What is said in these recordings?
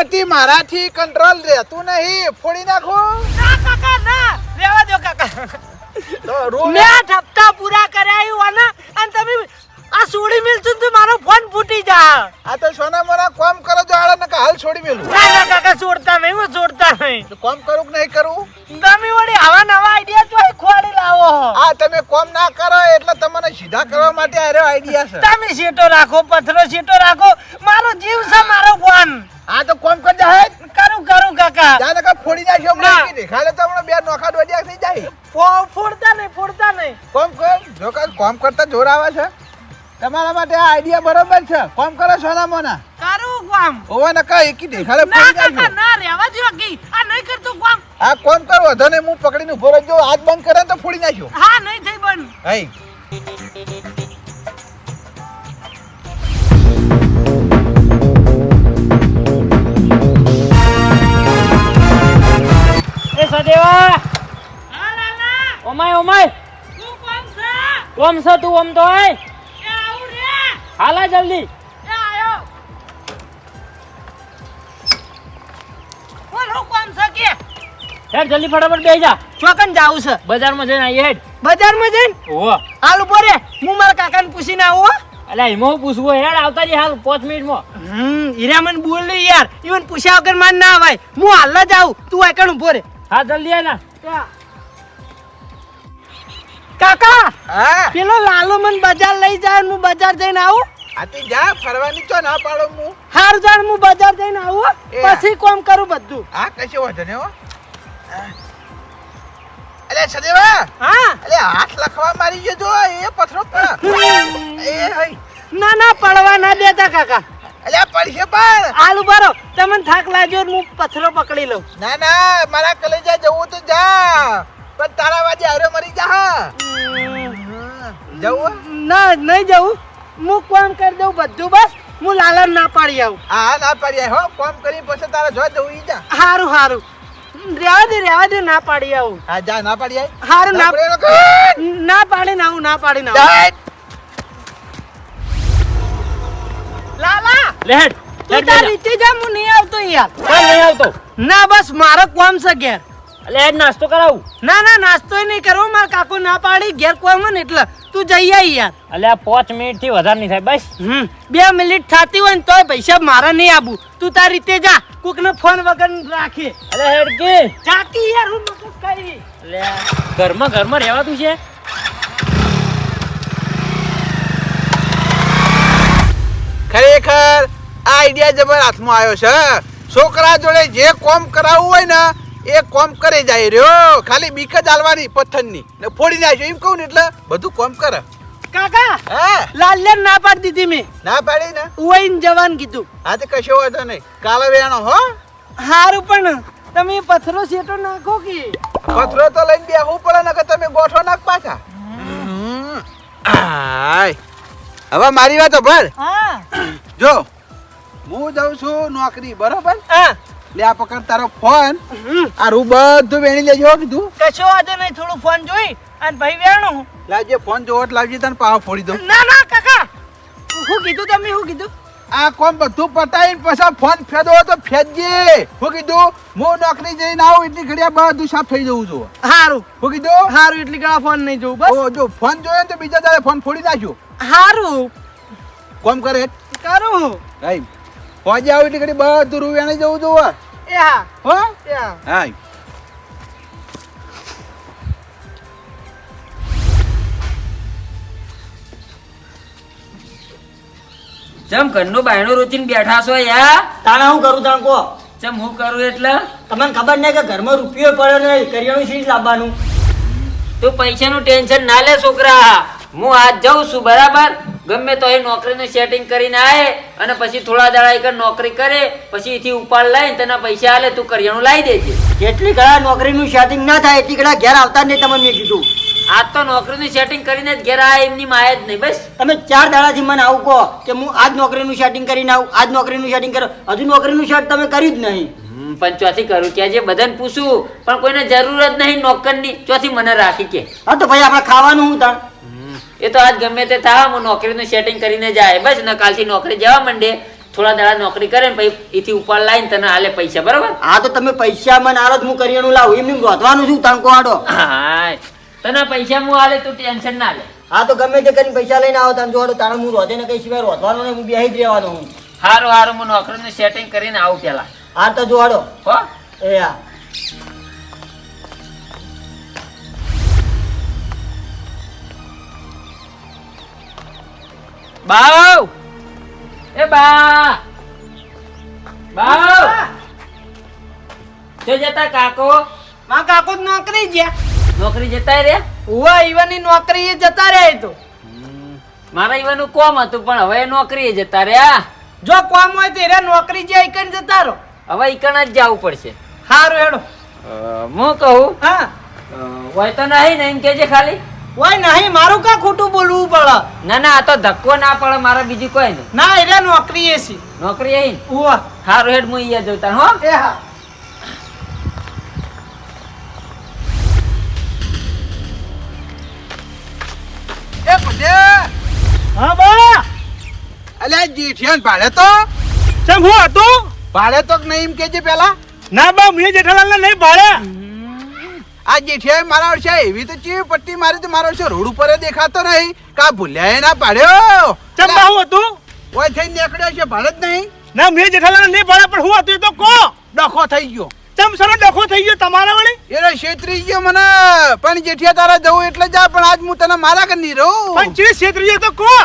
બધી મારાથી કંટ્રોલ રહેતું નહીં. ફોડી નાખો. ના કાકા ના. રેવા દો કાકા. મેં આ હપ્તા પૂરા કર્યા અને અને તમે આ સોડી મિલતું તો મારો ફોન ફૂટી જા આ તો સોના મોરા કોમ કરો જો હાલ નકા હાલ છોડી મેલું. ના ના કાકા છોડતા નહીં હું છોડતા નહીં. તો કોમ કરું કે નહીં કરું? તમે વળી આવા નવા આઈડિયા તો ખોડી લાવો. આ તમે કોમ ના કરો એટલે તમને સીધા કરવા માટે આર્યો આઈડિયા છે. તમે સીટો રાખો પથરો સીટો રાખો. મારો જીવ છે જો કાંઈ કોમ કરતા જોર આવે છે? તમારા માટે આ આઈડિયા બરોબર છે. કોમ કરો સોના મોના કરું કોમ. ઓવા નકા એકી દેખાડે પડી જાય કાકા ના રેવા દો કી આ નહીં કરતું કામ. આ કોમ કરો વધો ને હું પકડીને ઊભો રહેજો હાથ બંધ કરે ને તો ફોડી નાખ્યો. હા નહીં થઈ બંધ હઈ એ સદેવા. Oh my oh my. ઓમ છે તું ઓમ તો આય. એ આવું રે. હાલા જલ્દી. એ આયો. બોલ હું કોણ છે કે? હેડ જલ્દી ફટાફટ બેસી જા. ચોકન જાવું છે. બજારમાં જઈને આવીએ હેડ. બજારમાં જઈને? ઓ હાલ ઊભો રે. હું મારા કાકાને પૂછીને આવું અલે અલ્યા એમાં પૂછવું હેડ આવતા જી હાલ પાંચ મિનિટમાં. હમ હીરા મને બોલ યાર. ઈવન પૂછ્યા વગર માન ના આવાય હું હાલ જ આવું. તું આકણ ઊભો રે. હા જલ્દી આના ના. કાકા હા. પેલો લાલુ મન બજાર લઈ જાય હું બજાર જઈને આવું? આ જા ફરવાની તો ના પાડો હું. હાર જાણ હું બજાર જઈને આવું પછી કોમ કરું બધું. હા કશે વાંધો ને હો. અલે સદેવા. હા. અલે હાથ લખવા મારી ગયો જો એ પથરો પર. એ હઈ. ના ના પડવા ના દેતા કાકા. અલ્યા પડશે પણ. હાલ ઊભા રહો. તમને થાક લાગ્યો હું પથ્થરો પકડી લઉં. ના ના મારા કલેજા જવું તો જા. પણ તારા વાજે હારે મરી જા હા. જવું ના નહીં જવું. હું કોમ કરી દઉં બધું બસ. હું લાલન ના પાડી આવું. હા ના પાડી હો. કોમ કરી પછી તારા જો જવું ઈ જા. હારું હારું. રેવા દે રેવા દે ના પાડી આવું. હા જા ના પાડી આય. હારું ના ના પાડી ના પાડીને આવું ના પાડી ના લાલા! તું રીતે જા. હું નહીં આવતો યાર. નહીં આવતો. ના બસ મારો કોમ છે ઘેર. અલ્યા નાસ્તો કરાવું? ના ના નાસ્તો નહીં કરવો માર કાકો ના પાડી ઘેર કોમ ને એટલે તું જઈ આય યાર. અલ્યા પાંચ મિનિટથી વધારે નહીં થાય બસ. હમ બે મિનિટ થતી હોય ને તોય પૈસા મારા નહીં આવું તું તાર રીતે જા કોકને ફોન વગર રાખે. અલ્યા હેડકે. જાતી યાર હું મગજ કરી અલ્યા ઘરમાં ઘરમાં રહેવાતું છે? ખરેખર આ આઈડિયા જબર હાથમાં આવ્યો છે છોકરા જોડે જે કોમ કરાવવું હોય ને એ કોમ કરે જાય રહ્યો. ખાલી બીક જ આલવાની પથ્થરની. ને ફોડી નાખ્યો. એમ કહું ને એટલે બધું કોમ કરે. કાકા હા. લાલ્યાને ના પાડી દીધી મેં. ના પાડી ને? ઉવાઈને જવાનું કીધું. આ તો કશો વાંધો નહીં. કાલે વેણો હો. હારું પણ તમે પથ્થરો શેટો નાખો કે? પથરો તો લઈને બેહવું પડે ને કે તમે ગોઠો નાખ પાછા. હવે મારી વાત ભર હા. જો હું જાઉં છું નોકરી બરોબર? હા. લે આ પકડ તારો ફોન. આ રૂ બધું વેણી લેજો કીધું કશો વાંધો નહીં થોડું ફોન જોઈ અને ભાઈ વેણું. લાવજે ફોન જોવો એટલે લાવજે તને પાવ ફોડી દઉં. ના ના કાકા. હું કીધું તમે શું કીધું. આ કોમ બધું પતાવીને પછી ફોન ફેદો તો ફેદજે હું કીધું હું નોકરી જઈને આવું એટલી ઘડિયા બધું સાફ થઈ જવું છું હારું. હું કીધું સારું એટલી ઘડા ફોન નહીં જોઉં બસ. જો ફોન જોયો ને તો બીજા દાડે ફોન ફોડી નાખ્યો. હારું. કોમ કરે? કરું. હાઈ હોજે આવું એટલી ઘડી બધું રૂ જવું જોવે. એ હા. હો? હા. ચમ ઘરનું બાયણું રોચીને બેઠા છો યા તાણે હું કરું તાણ કહો? ચમ હું કરું એટલે? તમને ખબર નહીં કે ઘરમાં રૂપિયો પડ્યો ને કરિયાણું શીટ લાવવાનું? તું પૈસાનું ટેન્શન ના લે છોકરા. હું આજ જાઉં છું બરાબર? ગમે તો એ નોકરીનું સેટિંગ કરીને આવે અને પછી થોડા દાડા એક નોકરી કરે પછી એથી ઉપાડ લઈને તને પૈસા આલે તું કરિયાણું લાવી દેજે. જેટલી ઘણા નોકરીનું સેટિંગ ના થાય એટલી ઘણા ઘેર આવતા જ નહીં તમે મેં કીધું. આજ તો નોકરીનું સેટિંગ કરીને જ ઘેર આવે એમની માયા જ નહીં બસ. તમે ચાર દાડાથી મને આવું કહો કે હું આજ નોકરીનું સેટિંગ કરીને આવું આજ નોકરીનું સેટિંગ કરો. હજુ નોકરીનું સેટ તમે કર્યું જ નહીં. પણ ચોથી કરું કે જે બધાને પૂછું પણ કોઈને જરૂર જ નહીં નોકરની. ચોથી મને રાખી કે. હા તો ભાઈ આપણે ખાવાનું હું તાણ? એ તો આજ ગમે તે થાય હું નોકરીનું સેટિંગ કરીને જાય. બસ ને કાલથી નોકરી જવા માંડે. થોડા દાડા નોકરી કરે ને પછી એથી ઉપર લાવીને તને હાલે પૈસા બરાબર? હા તો તમે પૈસા મને જ હું કરિયાણું લાવું એમને એમ રોધવાનું છું તાણ આડો હા તને પૈસા હું હાલે તું ટેન્શન ના લે. હા તો ગમે તે કરીને પૈસા લઈને આવો તમે જોડો તારે હું રોધે ને કઈ સિવાય રોધવાનું ને હું બેહી જ રહેવાનો હું હારું હારું હું નોકરીનું સેટિંગ કરીને આવું પેલા. હા તો જોડો હો? એ હા બાવ! એ બા! બાવ! જો જતા કાકો? માં કાકુ નોકરી ગયા. નોકરી જતા રે ઉવા ઈવાની નોકરી જતા રહે તો. મારા ઈવાનું કોમ હતું પણ હવે નોકરીએ જતા રહ્યા? જો કોમ હોય તો રે નોકરી જાય ઈકણ જતા રહો. હવે ઈકણ જ જવું પડશે. સારું હેડો. હું કહું? હા. હોય તો નહીં ને એમ કેજે ખાલી. ઓય નહીં મારું કા ખોટું બોલવું પડે? ના ના આ તો ધક્કો ના પડે મારા બીજું કોઈ નહીં. ના એટલે નોકરી એ છે. નોકરી એ ઉવા. હારો હેડ હું અહીંયા જોતા હો. એ હા. એ બધે. હા બા. અલ્યા જેઠિયાન ભાડે તો? ચમ હું હતું? ભાડે તો નહીં એમ કેજે પેલા? ના બા મેં જેઠાલાલ નહીં ભાડે. આ જેઠિયાએ મારા વર્ષે એવી તો ચીવી પટ્ટી મારી તો મારા વર્ષે રોડ ઉપર દેખાતો નહીં. કા ભૂલ્યા ના પાડ્યો? ચમ બા હતું? ઓય થઈને નીકળ્યો છે ભાડે જ નહીં? ના મેં જેઠાલાલ નહીં ભાડે પણ હું હતું એ તો કો? ડખો થઈ ગયો. ચમ સરો ડખો થઈ ગયો તમારા વળી? એરે શેત્રી ગયો મને. પણ જેઠિયા તારા જવું એટલે જા પણ આજ હું તને મારા કર નહીં રહું. પણ ચીડી છેતરી તો કો?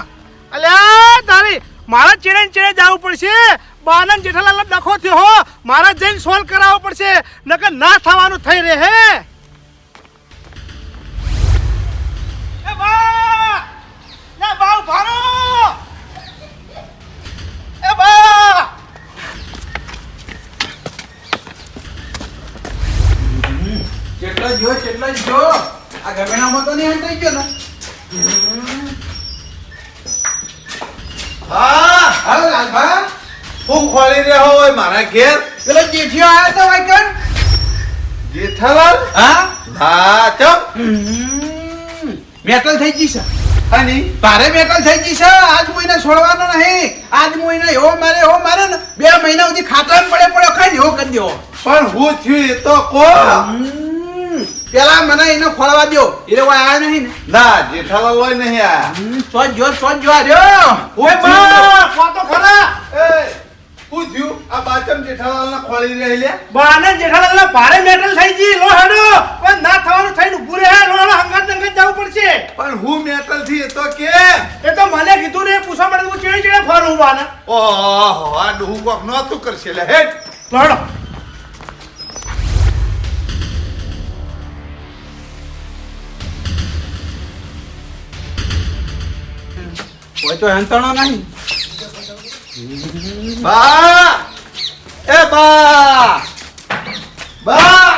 અલ્યા તારી મારા ચેડે ચેડે જવું પડશે. બાનન જેઠાલાલ ડખો થયો હો. મારા જઈને સોલ્વ કરાવવો પડશે. નકર ના થવાનું થઈ રહે હે? લે બાઉ ભારો એ બા! જો તેટલો જ જો આ ગમેણામાં તો નહીં હંતાઈ ગયો ને. હા. હા લાલભા. હું ખોલી રહ્યો હોય મારા ઘેર. પેલો જેઠિયો આવ્યો તો વાઈકણ જેઠાલાલ? હા? હા ચમ. મેટલ થઈ ગઈ છે. હની ભારે મેટલ થઈ ગઈ છે. આજ હું એને છોડવાનો નહીં. આજ હું એને એવો મારે એવો મારે ને બે મહિના સુધી ખાતરામાં પડે પડ્યો ખાઈ એવો કરી દેવો. પણ હું થયું એ તો કો પેલા મને એને ખોળવા દ્યો. એટલે કોઈ આવ્યો નહીં ને. ના જેઠાલાલ હોય નહીં આ સોજ જો સોજ જો રહ્યો. ઓય બા કોતો ખરા એ શું થયું આ બાચમ જેઠાલાલ ના ખોલી રહી લે બાનન જેઠાલાલ ભારે મેટલ થઈ ગઈ લો હેડો. પણ ના થવાનું થઈને ઊભું રહે લો હેડો હંગાત હંગાત જવું પડશે. પણ હું મેટલથી તો કે. એ તો મને કીધું ને પૂછવા માટે હું ચેડે ચેડે ફરું બાને ઓહો આ ડુહુ કોક નહોતું કરશે લે હેટ લડો કોઈ તો હંતણો નહીં. બા એ બા બા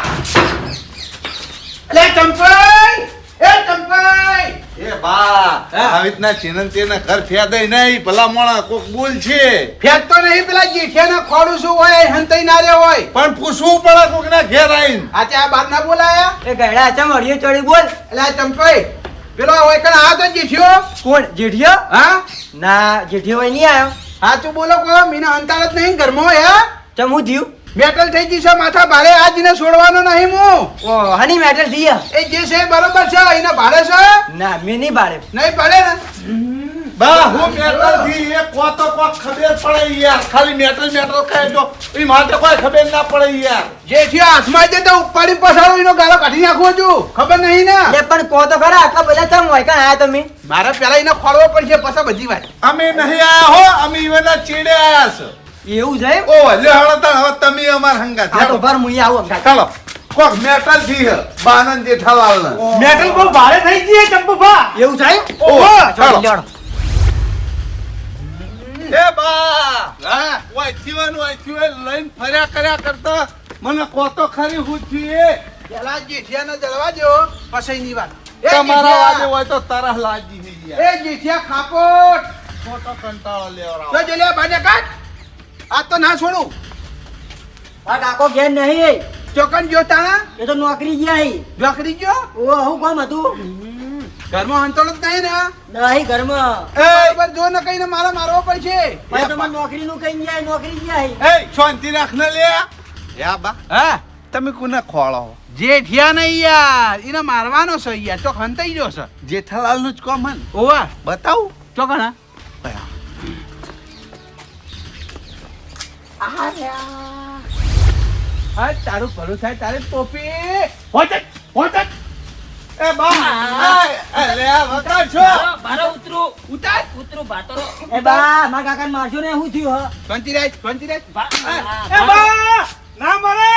અલે ચંપાઈ એ ચંપાઈ એ બા હા. આવી રીતના ચેનન તેને ઘર ફેદાય નહીં. ભલા મોણા કોક બોલ છે. ફેદ તો નહીં પેલા જેઠિયાને ખોડું શું હોય હંતાઈ ના રે હોય. પણ પૂછવું પડે કોક ના ઘેર આવીને. આજે આ બાર ના બોલાયા? એ ગયડા ચમ અડીએ ચડી બોલ. એટલે આ ચંપાઈ પેલો હોય કણ આ તો જેઠિયો? કોણ જેઠિયો? હા. ના જેઠિયો હોય નહીં આવ્યો. હા તું બોલો કો મીના અંતાર જ નહીં ઘરમાં હે? ચમ હું થયું? મેટલ થઈ ગઈ છે માથા ભારે આજને છોડવાનો નહીં હું. ઓ હની મેટર થયા એ જે છે બરોબર છે એને ભાડે છે? ના મે નહીં ભારે. નહીં ભાડે ને? બા હું મેટલથી એ કો તો કોક ખબર પડે યાર. ખાલી મેટલ મેટલ કહે તો એ માટે કોઈ ખબર ના પડે યાર. જેઠિયો હાથમાં જે તો ઉપાડી પસાડો એનો ગાળો કાઢી નાખવો છું ખબર નહીં ને? એ પણ કો તો ખરા આટલા બધા ચમ હોય કાં આયા તમે? મારે પેલા એને ખોળવો પડશે પછી બધી વાત. અમે નહીં આયા હો અમે એના ચીડે આયા છે. એવું છે ઓ લે હવે તમે અમાર હંગા હા તો ભર મુઈ આવો ચાલો કોક મેટલથી હે બાનન જેઠાલાલ ને મેટલ બહુ ભારે થઈ ગઈ છે ચંપુભા એવું છે ઓ ચાલો. એ બા હા? ઓય થીવાનું ઓય થીવે લઈને ફર્યા કર્યા કરતા. મને કોતો ખરી હું થયું એ પેલા જેઠિયાને જળવા દો પછી ની વાત. એ તમારા વાજે હોય તો તરહ લાગી હે એ જેઠિયા ખાપોટ. ખોટો કંટાળો લેવરાવો તો જલે બાજે કાઢ. આ તો ના છોડું. આ કાકો ઘેર નહીં ચોકન જો તાણા એ તો નોકરી ગયા હી. નોકરી ગયો? ઓ હું કોમ હતું? ઘરમાં હંતોળ જ નહીં ને? નહીં ઘરમાં. બરાબર જો ને કઈને મારે મારવો પડશે. ભાઈ તમારે નોકરીનું કઈ ગયા નોકરી ગયા હી. એ શાંતિ રાખ ને લે. યા બા. હા? તમે કોને ખોળો? જેઠિયા નહીં યાર એને મારવાનો છે યાર. ચોક હંતાઈ ગયો છે. જેઠાલાલનું જ કોમન ઓવા બતાવું. ચોકન હા? હા તારું ભલું થાય તારે ટોપી. હોટે હોટે એ બા. એ, એ, છો. બારો, બારો ઉતરું. ઉતાર. ઉતરું ભાતરો એ બા મારા કાકાને મારશો ને હું થયું હ? એ બા ના મરે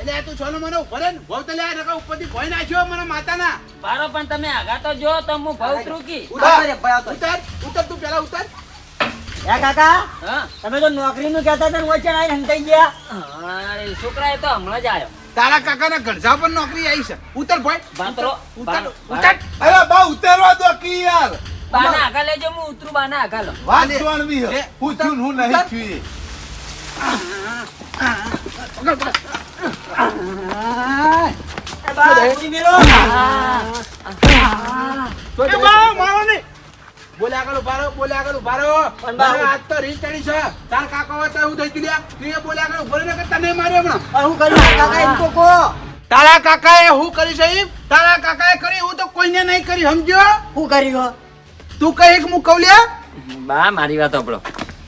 એટલે તું છોનો મને ઉપર ને ભવ તો લે નકા ઉપરથી ભોય નાખ્યો મને માતાના. બારો પણ તમે આગા તો જો તો હું ભાવ ઉતરું કી. ઉતાર. ઉતાર ઉતાર તું પેલા ઉતાર. એ કાકા? તમે તો નોકરીનું કહેતા હતા વચ્ચે આવીને હંતાઈ ગયા? હા, છોકરા એ તો હમણાં જ આવ્યો તારા કાકાના ઘરજા પર નોકરી આવી છે. ઉતાર ભોય ભાતરો ઉતાર અરે બા ઉતારવા દો કી યાર બાના આગા લેજો હું ઉતરું બાના આગા લો વાત જોણવી હે. હું થયું હું નહીં ઉતાર. એ. બા ઉડી મેલો. એ બા મારો નહીં. બોલે આગળ ઉભારો બોલે આગળ ઉભારો પણ બા- મારા હાથ તો રીત ચડી છે. તાર કાકા હોય હું થઈ ગયું તું એ બોલે આગળ ઊભો રહે ને તને માર્યો હમણાં. હું કર્યું કાકા એમ તો કહો. તારા કાકાએ હું કરી છે તારા કાકાએ કરી હું તો કોઈને નહીં કરી સમજ્યો? શું કર્યું તું કઈ એક હું કહું લ્યા. બા મારી વાત આપણો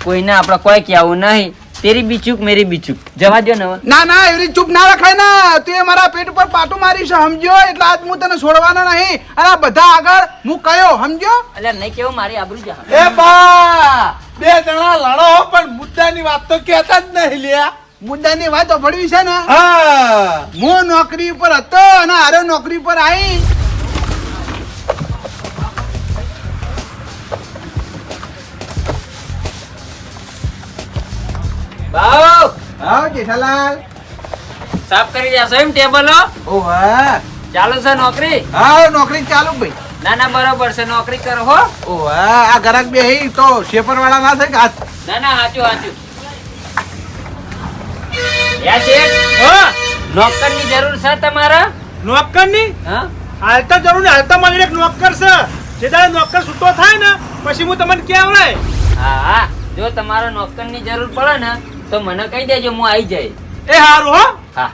કોઈને આપણે કોઈ કહેવું નહીં. તેરી બીચુક મેરી બીચુક જવા દો ને ના ના એવી ચૂપ ના રખાય ના તું એ મારા પેટ ઉપર પાટું મારી છે સમજ્યો એટલે આજ હું તને છોડવાનો નહીં અરે બધા આગળ હું કયો સમજ્યો એટલે નહીં કેવું મારી આબરૂ જા એ બા બે જણા લડો પણ મુદ્દાની વાત તો કહેતા જ નહીં લ્યા. મુદ્દાની વાત ભળવી છે ને. હા. હું નોકરી ઉપર હતો અને આરે નોકરી ઉપર આવી હા જેઠાલાલ સાફ કરી જાશો એમ ટેબલો ઓ હા. ચાલુ છે નોકરી? હા નોકરી ચાલુ ભાઈ. ના ના બરોબર છે નોકરી કરો હો. ઓ હા આ ગરાક બે હી તો શેપર વાળા ના થાય હાથ ના ના હાચું હાચું. યા શેઠ હા નોકરની જરૂર છે તમારા? નોકરની? હા? હાલતા જરૂર ને હાલતા મારી એક નોકર છે. જે નોકર છૂટો થાય ને પછી હું તમને કહેવડાય હા હા જો તમારા નોકરની જરૂર પડે ને તો મને કહી દેજો હું આવી જાય. એ સારું હો. હા.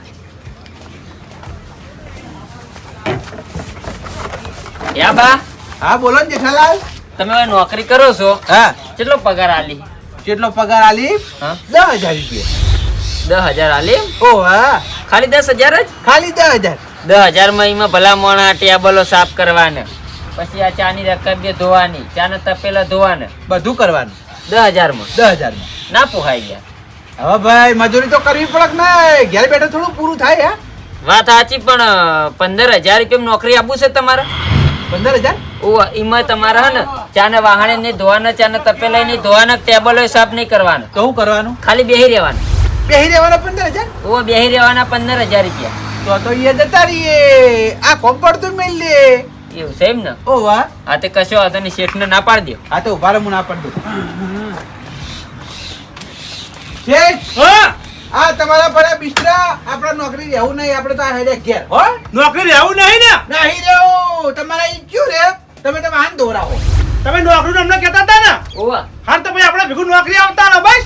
યા બા હા બોલો ને જેઠાલાલ. તમે હવે નોકરી કરો છો? હા. કેટલો પગાર આલી? કેટલો પગાર આલી? હા. દસ હજાર રૂપિયા. દસ હજાર આલી ઓ હા. ખાલી દસ હજાર જ? ખાલી દસ હજાર. દસ હજારમાં એમાં ભલા મોણા ટેબલો સાફ કરવાના. પછી આ ચાની રકમ ધોવાની ચાના તપેલા ધોવાના. બધું કરવાનું. દસ હજારમાં દસ હજારમાં. ના પોહાઈ ગયા. હવે ભાઈ મજૂરી તો કરવી પડે ને ઘેર બેઠે થોડું પૂરું થાય હે? વાત સાચી પણ પંદર હજાર રૂપિયા નોકરી આપવું છે તમારે? પંદર હજાર? ઓ એમાં તમારે હે ને ચાને વાહણે નહીં ધોવાના ચાના તપેલા નહીં ધોવાના ટેબલો સાફ નહીં કરવાનો. તો શું કરવાનું? ખાલી બેહી રહેવાનું. બેહી રહેવાના પંદર હજાર? ઓ બેહી રહેવાના પંદર હજાર રૂપિયા. તો તો એ જતા રહીએ. આ કોમ પડતું મેલ લે. એવું છે એમ ને? ઓ વાહ. આ તે કશો વાંધો નહીં શેઠને ના પાડી દે આ તો ઊભા હું ના પડ દઉં. શેઠ હા? આ તમારા પર બિસ્તરા આપણે નોકરી રહેવું નહીં આપણે તો આ હેડે ઘેર. હો? નોકરી રહેવું નહીં ને? નહીં રહેવું. તમારા ઈ રે? તમે તમે હાથ દોરાવો. તમે નોકરી અમને કહેતા હતા ને? ઓવા હાલ તો ભાઈ આપણે ભેગું નોકરી આવતા ને બસ.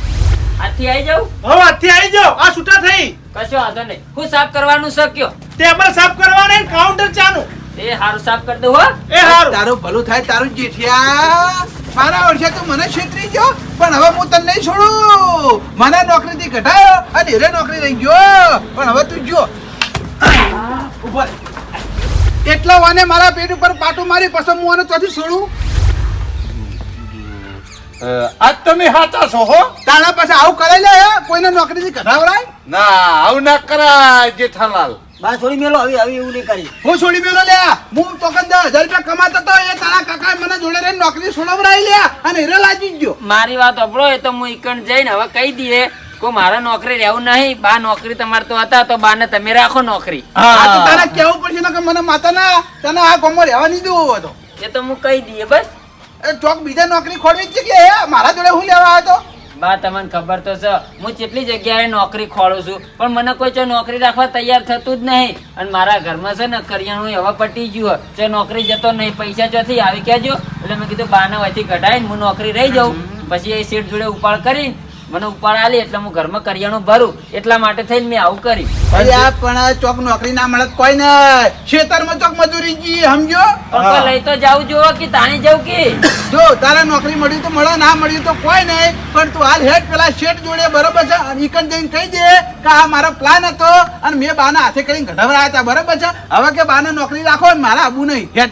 આથી આવી જાવ હવે આજથી આવી જાવ આ છૂટા થઈ. કશો વાંધો નહીં. હું સાફ કરવાનું શક્યો. ટેબલ સાફ કરવાનું કાઉન્ટર ચાનું એ હારું સાફ કરી દઉં હો. એ હારું. તારું ભલું થાય તારું જેઠિયા. મારા વર્ષે તો મને છેતરી ગયો પણ હવે હું તને નહીં છોડું. મને નોકરીથી ઘટાયો અને હીરે નોકરી રહી ગયો. પણ હવે તું જો. એટલા વાને મારા પેટ ઉપર પાટું મારી પછી હું આને ત્યાંથી છોડું? આજ તમે હાચા છો હો? તારા પાસે આવું કરાય લે કોઈને નોકરીથી ઘટાવરાય ના આવું ના કરાય જેઠાલાલ. બા છોડી મેલો હવે હવે એવું નહીં કરી હું છોડી મેલો લે. હું તો દસ હજાર રૂપિયા કમાતો તો એ તારા કાકા મને જોડે રહી નોકરી છોડાવરાઈ લે અને હીરે લાજી ગયો. મારી વાત અપડો એ તો હું ઈકણ જઈને હવે કહી દઈએ કો મારા નોકરી રહેવું નહીં. બા નોકરી તમારે તો હતા તો બાને તમે રાખો નોકરી. આ તો તારે કેવું પડશે? ને કે મને માતા ના તને આ કોમો રહેવા નહીં દેવો હતો એ તો હું કહી દઈએ બસ. ચોક બીજા નોકરી ખોલવી જ છે કે? મારા જોડે હું લેવા આવ્યો તો? બા તમને ખબર તો છે હું કેટલી જગ્યાએ નોકરી ખોળું છું પણ મને કોઈ જો નોકરી રાખવા તૈયાર થતું જ નહીં. અને મારા ઘરમાં છે ને કરિયાણું હવે પટી ગયું જો નોકરી જતો નહીં પૈસા ચોથી આવી કેજો એટલે મેં કીધું બાના વયથી કઢાઈને હું નોકરી રહી જાઉં. પછી એ સીટ જોડે ઉપાડ કરીને મને ઉપાડ આલી એટલે હું ઘરમાં કરિયાણું ભરું. એટલા માટે થઈને મેં આવું કરી પણ ચોક નોકરી ના મળે તો કોઈ ને. ખેતરમાં ચોક મજૂરી જી સમજો પણ લઈ તો જાવું જોવો કે તાણી જવું કે. જો તારે નોકરી મળી તો મળે ના મળી તો કોઈ નહીં. પણ તું હાલ હેડ પેલા શેઠ જોડે બરોબર છે ઈકન જઈને કહી દે કે આ મારો પ્લાન હતો અને મેં બાના હાથે કરીને ઘટાવરાયા હતા બરોબર છે? હવે કે બાને નોકરી રાખો મારા આબુ નહીં. હેડ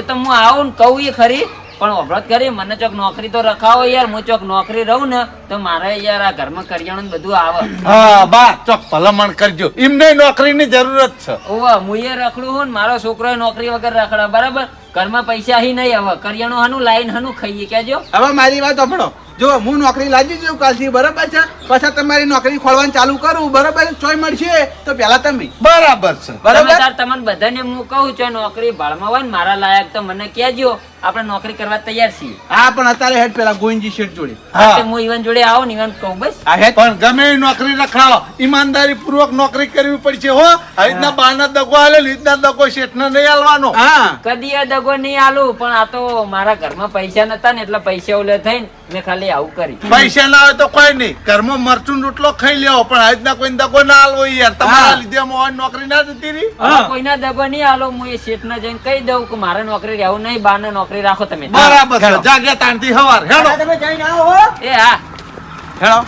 એ તો હું આવું ને કહું એ ખરી. પણ અભરત કરી મને ચોક નોકરી તો રખાવો યાર હું ચોક નોકરી રહું ને તો મારે યાર આ ઘરમાં કરિયાણું બધું આવે. હા બા ચોક ભલામણ કરજો. એમને નોકરીની જરૂરત છે. ઓવા હું એ રખડું હું મારો છોકરો નોકરી વગર રખડા બરાબર? ઘરમાં પૈસા હી નહીં હવે કરિયાણું હાનું લાઈન હાનું ખાઈએ કેજો હવે મારી વાત સાંભળો. જો હું નોકરી લાગી જઉં કાલથી બરાબર છે? પછી તમારી નોકરી ખોલવાનું ચાલુ કરું બરાબર? ચોય મળશે તો પેલા તમે. બરાબર છે. બરાબર? તમને બધાને હું કહું છું નોકરી ભાડમાં હોય ને મારા લાયક તો મને કહેજો. આપણે નોકરી કરવા તૈયાર છીએ. હા પણ અત્યારે હેડ પેલા ગોવિંદજી શેઠ જોડે. હા. હું. ઈવન જોડે આવો ને ઈવન કહું બસ. આ હેડ. પણ ગમે એ નોકરી રખાવો ઈમાનદારી પૂર્વક નોકરી કરવી પડશે હો. રીતના બાના દગો આલે રીતના દગો શેઠને નહીં આલવાનો હા. કદી આ દગો નહીં આલું પણ આ તો મારા ઘરમાં પૈસા નતા ને એટલે પૈસા ઓલે થઈને મેં ખાલી આવું કરી. પૈસા ના હોય તો કોઈ નહીં. ઘરમાં મરચું રોટલો ખાઈ લેવો પણ આ રીતના કોઈ દગો ના આલવો યાર. તમારા લીધે મોહન નોકરી ના જતી રહી. કોઈના દગો નહીં આલો હું એ શેઠ ને જઈને કહી દઉં કે મારે નોકરી રહેવું નહીં બાને નોકરી રાખો તમે. બરાબર જાગ્યા તાણથી હવાર. હેડો તમે જઈને આવો એ હા. હેડો